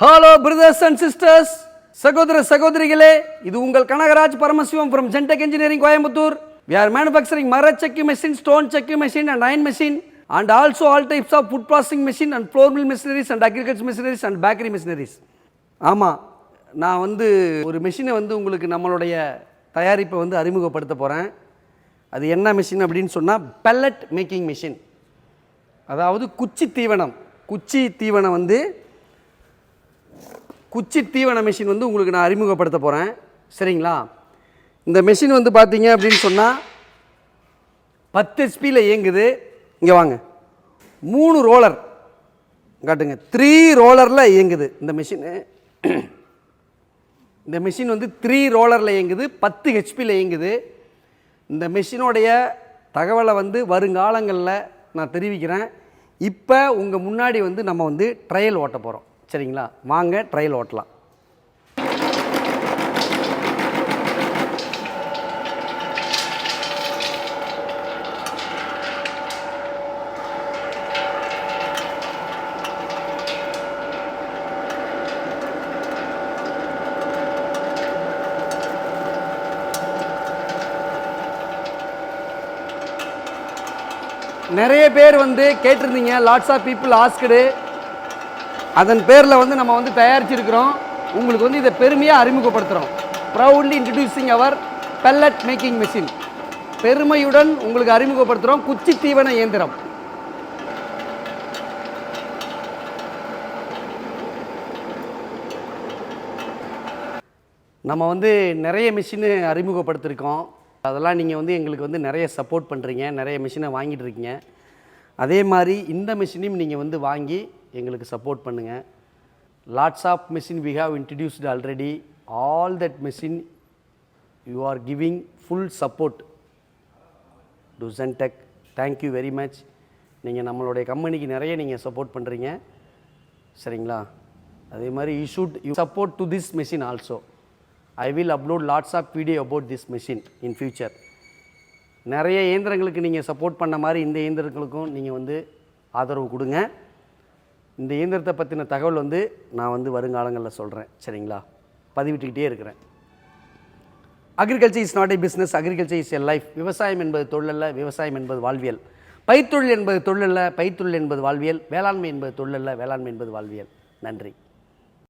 Hello brothers and sisters சகோதர சகோதரிகளே இது உங்கள் Kanagaraj Paramasivam from Zentech engineering Coimbatore. We are manufacturing மர செக்கி machine stone செக்கி machine and iron machine and also all types of food processing machine and flour mill machineries and agriculture machineries and bakery machineries ஆமாம் நான் வந்து ஒரு மெஷினை வந்து உங்களுக்கு நம்மளுடைய தயாரிப்பை வந்து அறிமுகப்படுத்த போகிறேன் அது என்ன மிஷின் அப்படின்னு சொன்னால் பெல்லட் மேக்கிங் மிஷின் அதாவது குச்சி தீவனம். குச்சி தீவனம் வந்து குச்சி தீவன மிஷின் வந்து உங்களுக்கு நான் அறிமுகப்படுத்த போகிறேன் சரிங்களா? இந்த மிஷின் வந்து பார்த்தீங்க அப்படின்னு சொன்னால் பத்து ஹெச்பியில் இயங்குது. இங்கே வாங்க. மூணு ரோலர் காட்டுங்க. த்ரீ ரோலரில் இயங்குது இந்த மிஷினு இந்த மிஷின் வந்து த்ரீ ரோலரில் இயங்குது. பத்து ஹெச்பியில் இயங்குது. இந்த மிஷினுடைய தகவலை வந்து வருங்காலங்களில் நான் தெரிவிக்கிறேன். இப்போ உங்கள் முன்னாடி வந்து நம்ம வந்து ட்ரையல் ஓட்ட போகிறோம் சரிங்களா? வாங்க ட்ரையல் ஓட்டலாம். நிறைய பேர் வந்து கேட்டிருந்தீங்க. லாட்ஸ் ஆஃப் பீப்புள் ஆஸ்கடு அதன் பேரில் வந்து நம்ம வந்து தயாரிச்சிருக்கிறோம். உங்களுக்கு வந்து இதை பெருமையாக அறிமுகப்படுத்துகிறோம் proudly introducing our pellet making machine பெருமையுடன் உங்களுக்கு அறிமுகப்படுத்துகிறோம் குச்சி தீவன இயந்திரம். நம்ம வந்து நிறைய மிஷினு அறிமுகப்படுத்திருக்கோம். அதெல்லாம் நீங்கள் வந்து எங்களுக்கு வந்து நிறைய சப்போர்ட் பண்ணுறீங்க நிறைய மிஷினை வாங்கிட்டு இருக்கீங்க. அதே மாதிரி இந்த மிஷினையும் நீங்கள் வந்து வாங்கி எங்களுக்கு சப்போர்ட் பண்ணுங்கள் lots of machine we have introduced already all that machine you are giving full support to Zentech thank you very much நீங்கள் நம்மளுடைய கம்பெனிக்கு நிறைய நீங்கள் சப்போர்ட் பண்ணுறீங்க சரிங்களா? அதே மாதிரி you should you support to this machine also I will upload lots of video about this machine in future நிறைய இயந்திரங்களுக்கு நீங்கள் சப்போர்ட் பண்ண மாதிரி இந்த இயந்திரங்களுக்கும் நீங்கள் வந்து ஆதரவு கொடுங்க. இந்த இயந்திரத்தை பற்றின தகவல் வந்து நான் வந்து வருங்காலங்களில் சொல்கிறேன் சரிங்களா? பதிவிட்டுக்கிட்டே இருக்கிறேன். Agriculture is not a business agriculture is a life விவசாயம் என்பது தொழிலல்ல விவசாயம் என்பது வாழ்வியல். பயிர்த்தொழில் என்பது தொழிலல்ல பைத்தொழில் என்பது வாழ்வியல். வேளாண்மை என்பது தொழிலல்ல வேளாண்மை என்பது வாழ்வியல். நன்றி.